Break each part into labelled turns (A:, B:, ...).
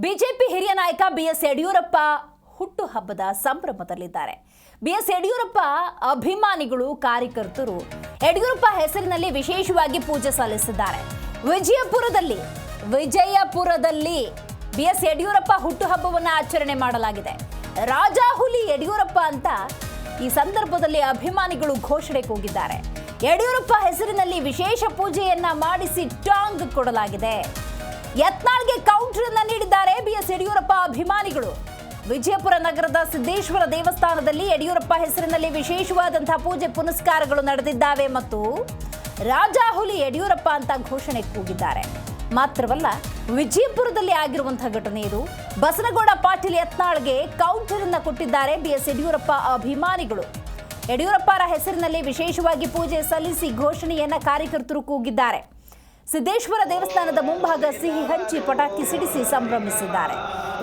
A: BJP ಹಿರಿಯ ನಾಯಕ BS Yediyurappa ಹುಟ್ಟುಹಬ್ಬದ ಸಂಭ್ರಮದಲ್ಲಿದ್ದಾರೆ. ಸಂಭ್ರಮದಲ್ಲಿದ್ದಾರೆ ಬಿಎಸ್ ಯಡಿಯೂರಪ್ಪ ಅಭಿಮಾನಿಗಳು, ಕಾರ್ಯಕರ್ತರು ಯಡಿಯೂರಪ್ಪ ಹೆಸರಿನಲ್ಲಿ ವಿಶೇಷವಾಗಿ ಪೂಜೆ ಸಲ್ಲಿಸಿದ್ದಾರೆ. ವಿಜಯಪುರದಲ್ಲಿ ವಿಜಯಪುರದಲ್ಲಿ ಬಿಎಸ್ ಯಡಿಯೂರಪ್ಪ ಹುಟ್ಟುಹಬ್ಬವನ್ನು ಆಚರಣೆ ಮಾಡಲಾಗಿದೆ. ರಾಜಾಹುಲಿ ಯಡಿಯೂರಪ್ಪ ಅಂತ ಈ ಸಂದರ್ಭದಲ್ಲಿ ಅಭಿಮಾನಿಗಳು ಘೋಷಣೆ ಕೂಗಿದ್ದಾರೆ. ಯಡಿಯೂರಪ್ಪ ಹೆಸರಿನಲ್ಲಿ ವಿಶೇಷ ಪೂಜೆಯನ್ನ ಮಾಡಿಸಿ ಟಾಂಗ್ ಕೊಡಲಾಗಿದೆ. ಯತ್ನಾಳ್ಗೆ ಕೌಂಟರ್ ಅನ್ನ ನೀಡಿದ್ದಾರೆ ಬಿಎಸ್ ಯಡಿಯೂರಪ್ಪ ಅಭಿಮಾನಿಗಳು. ವಿಜಯಪುರ ನಗರದ ಸಿದ್ದೇಶ್ವರ ದೇವಸ್ಥಾನದಲ್ಲಿ ಯಡಿಯೂರಪ್ಪ ಹೆಸರಿನಲ್ಲಿ ವಿಶೇಷವಾದಂತಹ ಪೂಜೆ ಪುನಸ್ಕಾರಗಳು ನಡೆದಿದ್ದಾವೆ ಮತ್ತು ರಾಜಾಹುಲಿ ಯಡಿಯೂರಪ್ಪ ಅಂತ ಘೋಷಣೆ ಕೂಗಿದ್ದಾರೆ. ಮಾತ್ರವಲ್ಲ, ವಿಜಯಪುರದಲ್ಲಿ ಆಗಿರುವಂತಹ ಘಟನೆ ಇದು. ಬಸನಗೌಡ ಪಾಟೀಲ್ ಯತ್ನಾಳ್ಗೆ ಕೌಂಟರ್ ಅನ್ನ ಕೊಟ್ಟಿದ್ದಾರೆ ಬಿಎಸ್ ಯಡಿಯೂರಪ್ಪ ಅಭಿಮಾನಿಗಳು. ಯಡಿಯೂರಪ್ಪರ ಹೆಸರಿನಲ್ಲಿ ವಿಶೇಷವಾಗಿ ಪೂಜೆ ಸಲ್ಲಿಸಿ ಘೋಷಣೆಯನ್ನ ಕಾರ್ಯಕರ್ತರು ಕೂಗಿದ್ದಾರೆ. ಸಿದ್ದೇಶ್ವರ ದೇವಸ್ಥಾನದ ಮುಂಭಾಗ ಸಿಹಿ ಹಂಚಿ ಪಟಾಕಿ ಸಿಡಿಸಿ ಸಂಭ್ರಮಿಸಿದ್ದಾರೆ.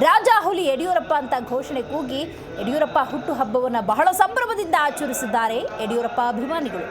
A: ರಾಜಾಹುಲಿ ಯಡಿಯೂರಪ್ಪ ಅಂತ ಘೋಷಣೆ ಕೂಗಿ ಯಡಿಯೂರಪ್ಪ ಹುಟ್ಟುಹಬ್ಬವನ್ನು ಬಹಳ ಸಂಭ್ರಮದಿಂದ ಆಚರಿಸಿದ್ದಾರೆ ಯಡಿಯೂರಪ್ಪ ಅಭಿಮಾನಿಗಳು.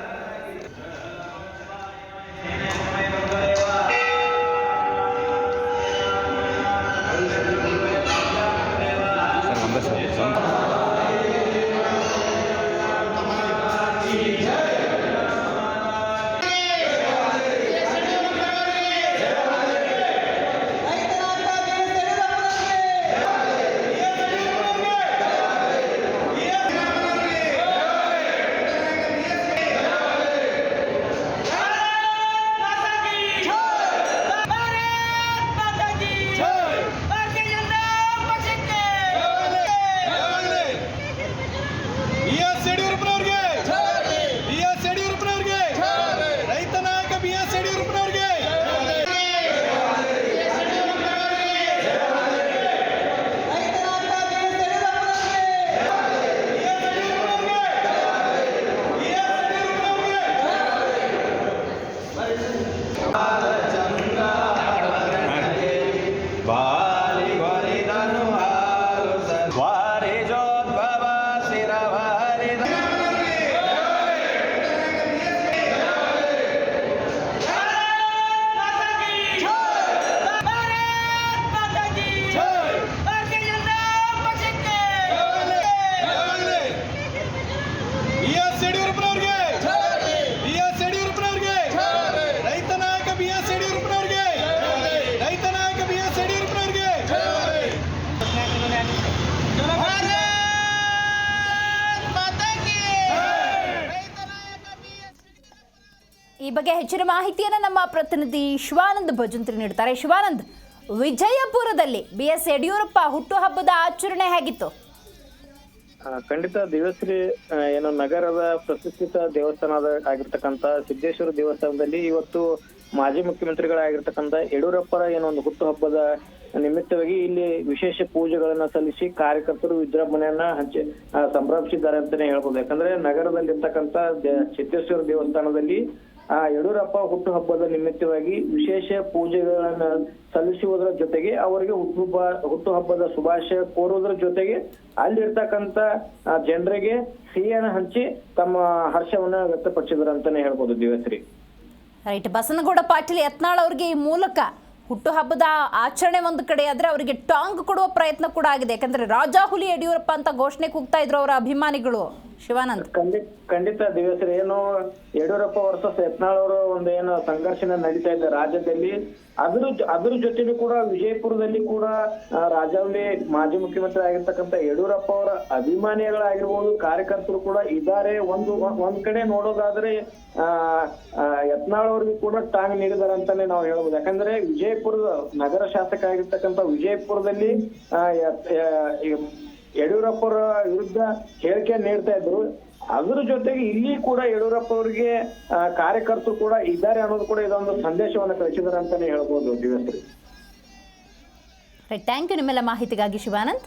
A: ಬಗ್ಗೆ ಹೆಚ್ಚಿನ ಮಾಹಿತಿಯನ್ನು ನಮ್ಮ ಪ್ರತಿನಿಧಿ ಶಿವಾನಂದ್ ಭಜಂತ್ರಿ ನೀಡ್ತಾರೆ ಶಿವಾನಂದ್, ವಿಜಯಪುರದಲ್ಲಿ ಬಿ ಎಸ್ ಯಡಿಯೂರಪ್ಪ ಹುಟ್ಟುಹಬ್ಬದ ಆಚರಣೆ ಹೇಗಿತ್ತು?
B: ಖಂಡಿತ ದಿವಶ್ರೀ ಏನು ನಗರದ ಪ್ರತಿಷ್ಠಿತ ದೇವಸ್ಥಾನದ ಆಗಿರ್ತಕ್ಕಂತ ಸಿದ್ದೇಶ್ವರ ದೇವಸ್ಥಾನದಲ್ಲಿ ಇವತ್ತು ಮಾಜಿ ಮುಖ್ಯಮಂತ್ರಿಗಳಾಗಿರ್ತಕ್ಕಂಥ ಯಡಿಯೂರಪ್ಪರ ಏನೋ ಒಂದು ಹುಟ್ಟುಹಬ್ಬದ ನಿಮಿತ್ತವಾಗಿ ಇಲ್ಲಿ ವಿಶೇಷ ಪೂಜೆಗಳನ್ನ ಸಲ್ಲಿಸಿ ಕಾರ್ಯಕರ್ತರು ವಿಜೃಂಭಣೆಯನ್ನ ಹಂಚಿ ಸಂಭ್ರಮಿಸಿದ್ದಾರೆ ಅಂತಾನೆ ಹೇಳ್ಬೋದು. ಯಾಕಂದ್ರೆ ನಗರದಲ್ಲಿರ್ತಕ್ಕಂಥ ಸಿದ್ದೇಶ್ವರ ದೇವಸ್ಥಾನದಲ್ಲಿ ಆ ಯಡಿಯೂರಪ್ಪ ಹುಟ್ಟುಹಬ್ಬದ ನಿಮಿತ್ತವಾಗಿ ವಿಶೇಷ ಪೂಜೆಗಳನ್ನ ಸಲ್ಲಿಸುವುದರ ಜೊತೆಗೆ ಅವರಿಗೆ ಹುಟ್ಟುಹಬ್ಬ, ಹುಟ್ಟುಹಬ್ಬದ ಶುಭಾಶಯ ಕೋರುವುದರ ಜೊತೆಗೆ ಅಲ್ಲಿರ್ತಕ್ಕಂತ ಜನರಿಗೆ ಸಿಹಿಯನ್ನು ಹಂಚಿ ತಮ್ಮ ಹರ್ಷವನ್ನ ವ್ಯಕ್ತಪಡಿಸಿದ್ರು ಅಂತಾನೆ ಹೇಳ್ಬೋದು ದಿವಸರಿ
A: ರೈಟ್ ಬಸನಗೌಡ ಪಾಟೀಲ್ ಯತ್ನಾಳ್ ಅವರಿಗೆ ಈ ಮೂಲಕ ಹುಟ್ಟುಹಬ್ಬದ ಆಚರಣೆ ಒಂದು ಕಡೆ ಆದ್ರೆ ಅವರಿಗೆ ಟಾಂಗ್ ಕೊಡುವ ಪ್ರಯತ್ನ ಕೂಡ ಆಗಿದೆ. ಯಾಕಂದ್ರೆ ರಾಜಾಹುಲಿ ಯಡಿಯೂರಪ್ಪ ಅಂತ ಘೋಷಣೆ ಕೂಗ್ತಾ ಇದ್ರು ಅವರ ಅಭಿಮಾನಿಗಳು. ಶಿವಾನಂದ್.
B: ಖಂಡಿತ ಖಂಡಿತ ಏನು ಯಡಿಯೂರಪ್ಪ ವರ್ಸಸ್ ಯತ್ನಾಳ್ ಅವರು ಒಂದು ಏನು ಸಂಘರ್ಷಣ ನಡೀತಾ ಇದೆ ರಾಜ್ಯದಲ್ಲಿ. ಅದ್ರ ಅದ್ರ ಜೊತೆನೂ ಕೂಡ ವಿಜಯಪುರದಲ್ಲಿ ಕೂಡ ರಾಜಾವಳಿ ಮಾಜಿ ಮುಖ್ಯಮಂತ್ರಿ ಆಗಿರ್ತಕ್ಕಂಥ ಯಡಿಯೂರಪ್ಪ ಅವರ ಅಭಿಮಾನಿಗಳಾಗಿರ್ಬೋದು ಕಾರ್ಯಕರ್ತರು ಕೂಡ ಇದ್ದಾರೆ. ಒಂದು ಒಂದ್ ಕಡೆ ನೋಡೋದಾದ್ರೆ ಆ ಯತ್ನಾಳ್ ಅವ್ರಿಗೆ ಕೂಡ ಟಾಂಗ್ ನೀಡಿದ್ದಾರೆ ಅಂತಾನೆ ನಾವು ಹೇಳ್ಬೋದು. ಯಾಕಂದ್ರೆ ವಿಜಯಪುರದ ನಗರ ಶಾಸಕ ಆಗಿರ್ತಕ್ಕಂಥ ವಿಜಯಪುರದಲ್ಲಿ ಆ, ಯಡಿಯೂರಪ್ಪರ ವಿರುದ್ಧ ಹೇಳಿಕೆ ನೀಡ್ತಾ ಇದ್ರು. ಅದ್ರ ಜೊತೆಗೆ ಇಲ್ಲಿ ಕೂಡ ಯಡಿಯೂರಪ್ಪ ಅವರಿಗೆ ಕಾರ್ಯಕರ್ತರು ಕೂಡ ಇದ್ದಾರೆ ಅನ್ನೋದು ಕೂಡ ಇದೊಂದು ಸಂದೇಶವನ್ನ ಕಳಿಸಿದಾರೆ ಅಂತಾನೆ ಹೇಳ್ಬೋದು
A: ದಿವಸ ಥ್ಯಾಂಕ್ ಯು ನಿಮ್ಮೆಲ್ಲ ಮಾಹಿತಿಗಾಗಿ ಶಿವಾನಂದ್.